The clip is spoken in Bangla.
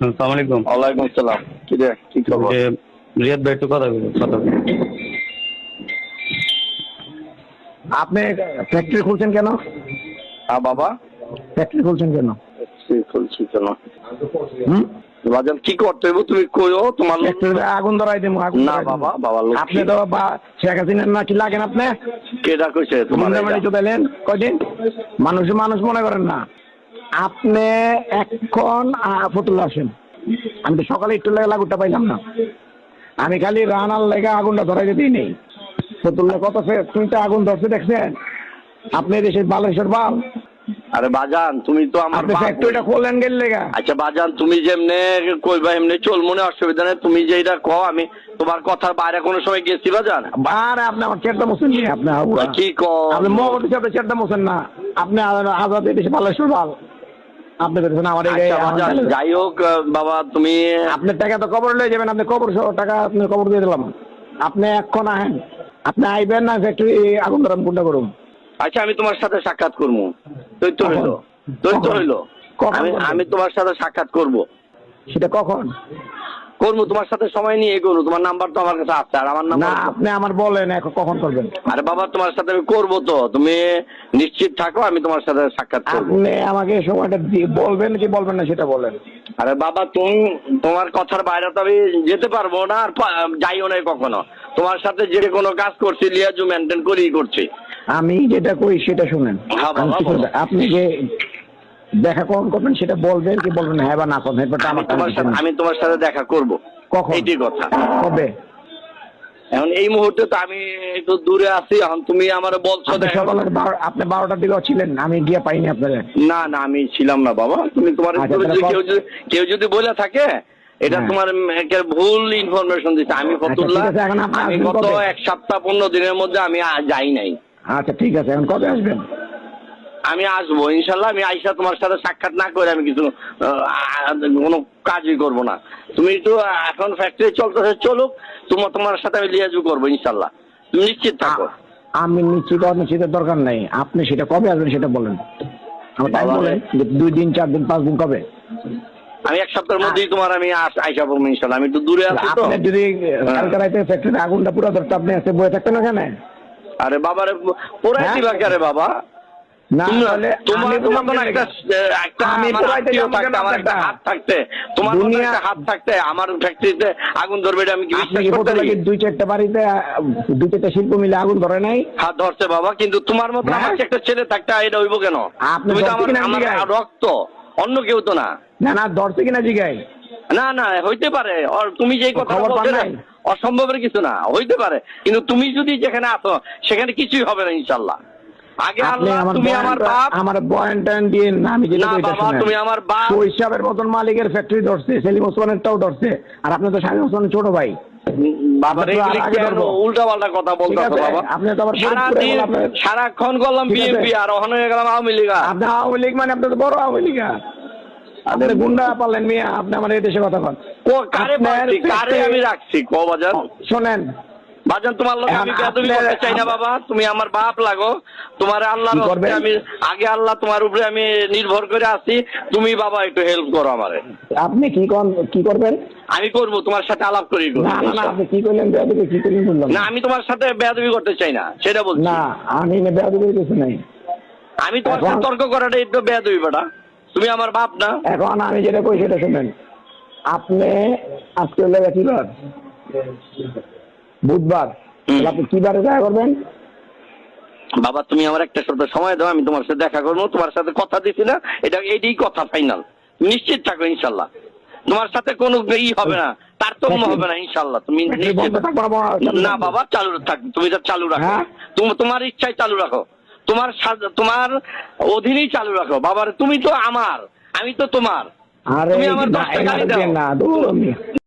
আসসালামু আলাইকুম। ওয়ালাইকুম আসসালাম। কি রে কি খবর? যে রিয়াদ ভাই একটু কথা বলুন কথা আপনি ফ্যাক্টরি খুলছেন কেন? হ্যাঁ বাবা। ফ্যাক্টরি খুলছেন কেন? খুলছি কেন? হুম? বাজান কি করতে হইব তুমি কইও তোমার আগুন ধরাই দেবো না বাবা, বাবা লক্ষ্মী। আপনি তো বা- শেখ হাসিনার না লাগেন আপনি? কেডা কইছে তোমার কয়দিন? মানুষ মানুষ মনে করেন না। আপনি এখন ফতুল্লা আসেন। আমি তো সকালে একটু লেগে লাগুটা পাইলাম না। আমি খালি রানার লেগে আগুনটা ধরাই দিতেই নেই। ফতুল্লা কত ফ্যাক্টরিতে আগুন ধরছে দেখছেন। আপনি দেশের বালেশ্বর বাল। আরে বাজান তুমি তো আমার ফ্যাক্টরিটা খোলেন গেল লেগা। আচ্ছা বাজান তুমি যেমনে কইবা এমনি চল মনে অসুবিধা নেই। তুমি যে এটা কও আমি তোমার কথার বাইরে কোনো সময় গেছি বাজান? আরে আপনি আমার চেয়ারটা মোছেন নি আপনি। কি কও? আপনি মহবত হিসাবে চেয়ারটা মোছেন না। আপনি আজাদ দেশে বালেশ্বর বাল। আপনি বলছেন আমার আচ্ছা বাজান যাই হোক বাবা তুমি আপনার টাকা তো কবর লয়ে যাবেন আপনি কবর টাকা আপনি কবর দিয়ে দিলাম। আপনি এখন আহেন। আপনি আইবেন না ফ্যাক্টরি আগুন ধরাম কোনটা করুন। আচ্ছা আমি তোমার সাথে সাক্ষাৎ করব। দৈত্য? হইল তুই হইল আমি তোমার সাথে সাক্ষাৎ করব। সেটা কখন? করব তোমার সাথে সময় নিয়ে করব তোমার নাম্বার তো আমার কাছে আছে আর আমার নাম্বার আপনি আমার বলেন এখন কখন করবেন? আরে বাবা তোমার সাথে আমি করব তো তুমি নিশ্চিত থাকো আমি তোমার সাথে সাক্ষাৎ করব। আপনি আমাকে সময়টা দিয়ে বলবেন কি বলবেন না সেটা বলেন। আরে বাবা তুমি তোমার কথার বাইরে তো আমি যেতে পারব না আর যাইও না কখনো। তোমার সাথে যে কোনো কাজ করছি লিয়াজু মেনটেন করেই করছি। আমি যেটা করি সেটা শুনেন। হ্যাঁ? আপনি যে দেখা কখন করবেন সেটা বলবেন কি বলবেন হ্যাঁ বা না করবেন আমি তোমার সাথে আমি তোমার সাথে দেখা করব। কখন? এইটি কথা। কবে? এখন এই মুহূর্তে তো আমি একটু দূরে আছি এখন তুমি আমার বলছো আপনি সকালে আপনি বারোটার দিকে ছিলেন আমি গিয়ে পাইনি আপনার। না না আমি ছিলাম না বাবা। তুমি তোমার আচ্ছা, কেউ যদি কেউ যদি বলে থাকে এটা হ্যাঁ। তোমার ভুল ইনফরমেশন দিচ্ছে আমি ফতুল্লাহ আছে, এখন আমি গত এক সপ্তাহ পনেরো দিনের মধ্যে আমি যাই নাই। আচ্ছা ঠিক আছে এখন কবে আসবেন? আমি আসব ইনশাল্লাহ আমি আইসা তোমার সাথে সাক্ষাৎ না করে আমি কিছু কোনো কাজই করব না। তুমি তো এখন ফ্যাক্টরি চলতেছে চলুক তোমার তোমার সাথে আমি লিয়াজু করব ইনশাল্লাহ। তুমি নিশ্চিত থাকো। আমি নিশ্চিত অনিশ্চিতের দরকার নাই। আপনি সেটা কবে আসবেন সেটা বলেন। আমার টাইম বাবা রে। বলেন দুই দিন চার দিন পাঁচ দিন কবে? আমি এক সপ্তাহের মধ্যেই তোমার আমি আইসা পড়ব ইনশাল্লাহ। আমি একটু দূরে আছি তো। আপনি যদি কালকে ফ্যাক্টরিতে আগুনটা পুরো ধরতে আপনি এসে থাকতেন ওখানে? আরে বাবারে পোড়াই হ্যাঁ? দিবা কে রে বাবা? আমার পোড়াইতে আত্মীয় যাব কেন থাকতে আমার একটা আপনারটা? হাত থাকতে। তোমার মতো দুনিয়া- একটা হাত থাকতে আমার ফ্যাক্টরিতে আগুন ধরবে আমি কি আপনি বিশ্বাস কি করতে ফটো পারি? লাগে দুই চারটা বাড়িতে দুই চারটা শিল্প মিলে আগুন ধরে নাই? হাত ধরছে বাবা কিন্তু তোমার মতো? আমার একটা ছেলে থাকতে এটা হইব কেন? তুমি তো ধরতে আমার কিনা রক্ত অন্য কেউ তো না। না না ধরছে কিনা জিগাই? না না হইতে পারে। তুমি যেই কথা অসম্ভবের কিছু না হইতে পারে। কিন্তু তুমি যদি যেখানে আছো সেখানে কিছুই হবে না ইনশাল্লাহ। আগে আল্লাহ তুমি আমার বাপ। আমার বয়ান টয়ান দিয়ে আমি যেটা বাবা, তুমি আমার বাপ। শৈশবের মতন মালিকের ফ্যাক্টরি ধরছে সেলিম ওসমানেরটাও ধরছে। আর আপনি তো স্বামী ওসমানের ছোট ভাই। কথা বাবা। আপনি তো আবার সারাক্ষণ করলাম বিএনপি আর ওখানে গেলাম আওয়ামী লীগ আপনি আওয়ামী লীগ মানে আপনি তো বড় আওয়ামী লীগ আপনি গুন্ডা পারলেন মিয়া আপনি আমার এই দেশে কথা কারে আমি রাখছি? ক বাজার শোনেন বাজান তোমার লোক আমি বেদবি করতে চাই না বাবা। তুমি আমার বাপ লাগো। তোমার আল্লাহর আমি আগে আল্লাহ তোমার উপরে আমি নির্ভর করে আছি। তুমি বাবা একটু হেল্প করো আমারে। আপনি কি কন কি করবেন? আমি করব তোমার সাথে আলাপ করি না না না আপনি কি করলেন? কি করলেন বললাম না। আমি তোমার সাথে বেয়াদবি করতে চাই না সেটা বলছি। না আমি না কিছু নাই। আমি তোমার সাথে তর্ক করাটা একটু বেয়াদবি বেটা। তুমি আমার বাপ না। এখন আমি যেটা কই সেটা শুনেন। আপনি আজকে হলো কি বার বুধবার। আপনি কি বারে দেখা করবেন? বাবা তুমি আমার একটা সপ্তাহ সময় দাও আমি তোমার সাথে দেখা করব তোমার সাথে কথা দিছি না এটা এটাই কথা ফাইনাল নিশ্চিত থাকো ইনশাল্লাহ। তোমার সাথে কোনো ই হবে না তারতম্য হবে না ইনশাল্লাহ। তুমি না, বাবা চালু থাক তুমি এটা চালু রাখো। হ্যাঁ? তুমি তোমার ইচ্ছায় চালু রাখো। তোমার তোমার অধীনেই চালু রাখো। বাবার তুমি তো আমার আমি তো তোমার। আরে তুমি আমার দশটা গালি দাও।